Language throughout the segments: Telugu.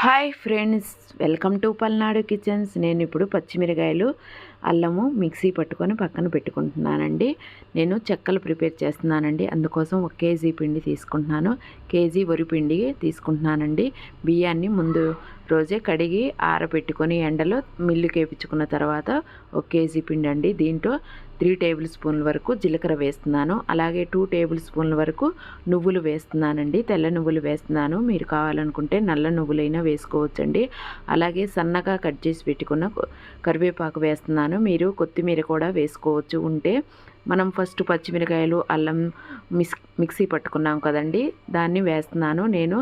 Hi friends welcome to Palnadu kitchens. నేను ఇప్పుడు పచ్చిమిరకాయలు అల్లము మిక్సీ పట్టుకొని పక్కన పెట్టుకుంటున్నానండి. నేను చెక్కలు ప్రిపేర్ చేస్తున్నానండి. అందుకోసం ఒక కేజీ పిండి తీసుకుంటున్నాను. కేజీ వరి పిండి తీసుకుంటున్నానండి. బియ్యాన్ని ముందు రోజే కడిగి ఆరబెట్టుకొని ఎండలో మిల్లు కేపించుకున్న తర్వాత ఒక కేజీ పిండి అండి. దీంట్లో త్రీ టేబుల్ స్పూన్ల వరకు జీలకర్ర వేస్తున్నాను. అలాగే టూ టేబుల్ స్పూన్ల వరకు నువ్వులు వేస్తున్నానండి. తెల్ల నువ్వులు వేస్తున్నాను. మీరు కావాలనుకుంటే నల్ల నువ్వులైనా వేసుకోవచ్చండి. అలాగే సన్నగా కట్ చేసి పెట్టుకున్న కరివేపాకు వేస్తున్నాను. మీరు కొత్తిమీర కూడా వేసుకోవచ్చు. ఉంటే మనం ఫస్ట్ పచ్చిమిరకాయలు అల్లం మిక్స్ మిక్సీ పట్టుకున్నాం కదండి. దాన్ని వేస్తున్నాను. నేను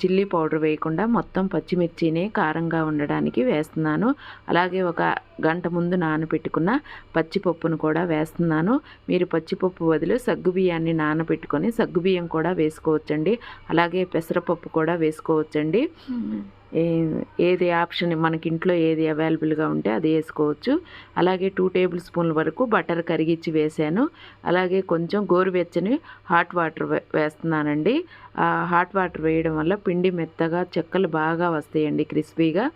చిల్లీ పౌడర్ వేయకుండా మొత్తం పచ్చిమిర్చిని కారంగా ఉండడానికి వేస్తున్నాను. అలాగే ఒక గంట ముందు నానబెట్టుకున్న పచ్చిపప్పును కూడా వేస్తున్నాను. మీరు పచ్చిపప్పు బదులు సగ్గుబియ్యాన్ని నానబెట్టుకొని సగ్గుబియ్యం కూడా వేసుకోవచ్చండి. అలాగే పెసరపప్పు కూడా వేసుకోవచ్చండి. ఏది ఆప్షన్ మనకి ఇంట్లో ఏది అవైలబుల్గా ఉంటే అది వేసుకోవచ్చు. అలాగే టూ టేబుల్ స్పూన్ల వరకు బటర్ కరిగిచ్చి వేసాను. అలాగే కొంచెం గోరువెచ్చని హాట్ వాటర్ వేస్తున్నానండి. ఆ హాట్ వాటర్ వేయడం వల్ల పిండి మెత్తగా చెక్కలు బాగా వస్తాయండి క్రిస్పీగా.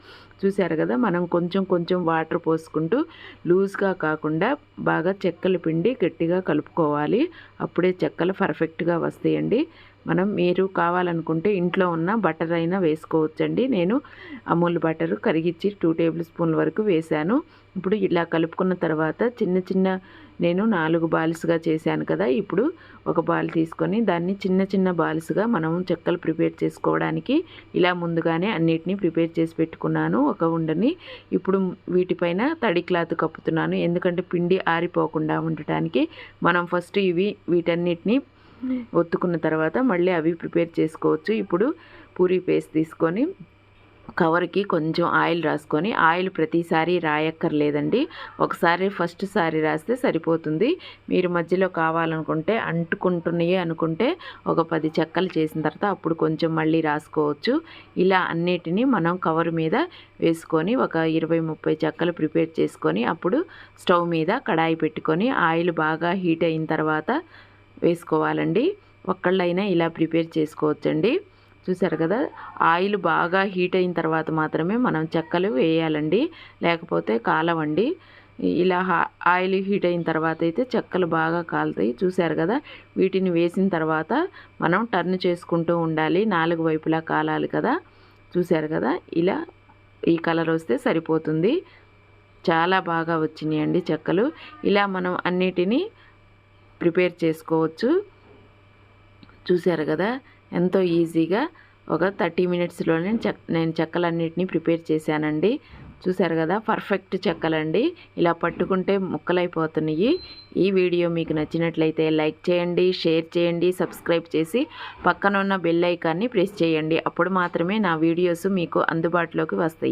చూశారు కదా మనం కొంచెం కొంచెం వాటర్ పోసుకుంటూ లూజ్గా కాకుండా బాగా చెక్కల పిండి గట్టిగా కలుపుకోవాలి. అప్పుడే చెక్కలు పర్ఫెక్ట్గా వస్తాయండి. మనం మీరు కావాలనుకుంటే ఇంట్లో ఉన్న బటర్ అయినా వేసుకోవచ్చండి. నేను అమూల్ బటర్ కరిగిచ్చి టూ టేబుల్ స్పూన్ల వరకు వేశాను. ఇప్పుడు ఇలా కలుపుకున్న తర్వాత చిన్న చిన్న నేను నాలుగు బాల్స్గా చేశాను కదా ఇప్పుడు ఒక బాల్ తీసుకొని దాన్ని చిన్న చిన్న బాల్స్గా మనం చెక్కలు ప్రిపేర్ చేసుకోవడానికి ఇలా ముందుగానే అన్నిటినీ ప్రిపేర్ చేసి పెట్టుకున్నాను ఒక ఉండని. ఇప్పుడు వీటిపైన తడి క్లాత్ కప్పుతున్నాను ఎందుకంటే పిండి ఆరిపోకుండా ఉండటానికి మనం ఫస్ట్ ఇవి వీటన్నిటిని ఒత్తుకున్న తర్వాత మళ్ళీ అవి ప్రిపేర్ చేసుకోవచ్చు. ఇప్పుడు పూరి పేస్ట్ తీసుకొని కవర్కి కొంచెం ఆయిల్ రాసుకొని ఆయిల్ ప్రతిసారి రాయక్కర్లేదండి. ఒకసారి ఫస్ట్ సారి రాస్తే సరిపోతుంది. మీరు మధ్యలో కావాలనుకుంటే అంటుకుంటున్నాయి అనుకుంటే ఒక పది చెక్కలు చేసిన తర్వాత అప్పుడు కొంచెం మళ్ళీ రాసుకోవచ్చు. ఇలా అన్నిటినీ మనం కవర్ మీద వేసుకొని ఒక ఇరవై ముప్పై చెక్కలు ప్రిపేర్ చేసుకొని అప్పుడు స్టవ్ మీద కడాయి పెట్టుకొని ఆయిల్ బాగా హీట్ అయిన తర్వాత వేసుకోవాలండి. ఒక్కళ్ళైనా ఇలా ప్రిపేర్ చేసుకోవచ్చండి. చూసారు కదా ఆయిల్ బాగా హీట్ అయిన తర్వాత మాత్రమే మనం చెక్కలు వేయాలండి. లేకపోతే కాలవండి. ఇలా ఆయిల్ హీట్ అయిన తర్వాత అయితే చెక్కలు బాగా కాలుతాయి. చూశారు కదా వీటిని వేసిన తర్వాత మనం టర్న్ చేసుకుంటూ ఉండాలి. నాలుగు వైపులా కాలాలి కదా. చూశారు కదా ఇలా ఈ కలర్ వస్తే సరిపోతుంది. చాలా బాగా వచ్చినాయండి చెక్కలు. ఇలా మనం అన్నిటినీ ప్రిపేర్ చేసుకోవచ్చు. చూశారు కదా ఎంతో ఈజీగా ఒక థర్టీ మినిట్స్లోనే చెక్ నేను చెక్కలన్నిటిని ప్రిపేర్ చేశానండి. చూసారు కదా పర్ఫెక్ట్ చెక్కలండి. ఇలా పట్టుకుంటే ముక్కలైపోతున్నాయి. ఈ వీడియో మీకు నచ్చినట్లయితే లైక్ చేయండి షేర్ చేయండి సబ్స్క్రైబ్ చేసి పక్కన ఉన్న బెల్ ఐకాన్ని ప్రెస్ చేయండి. అప్పుడు మాత్రమే నా వీడియోస్ మీకు అందుబాటులోకి వస్తాయి.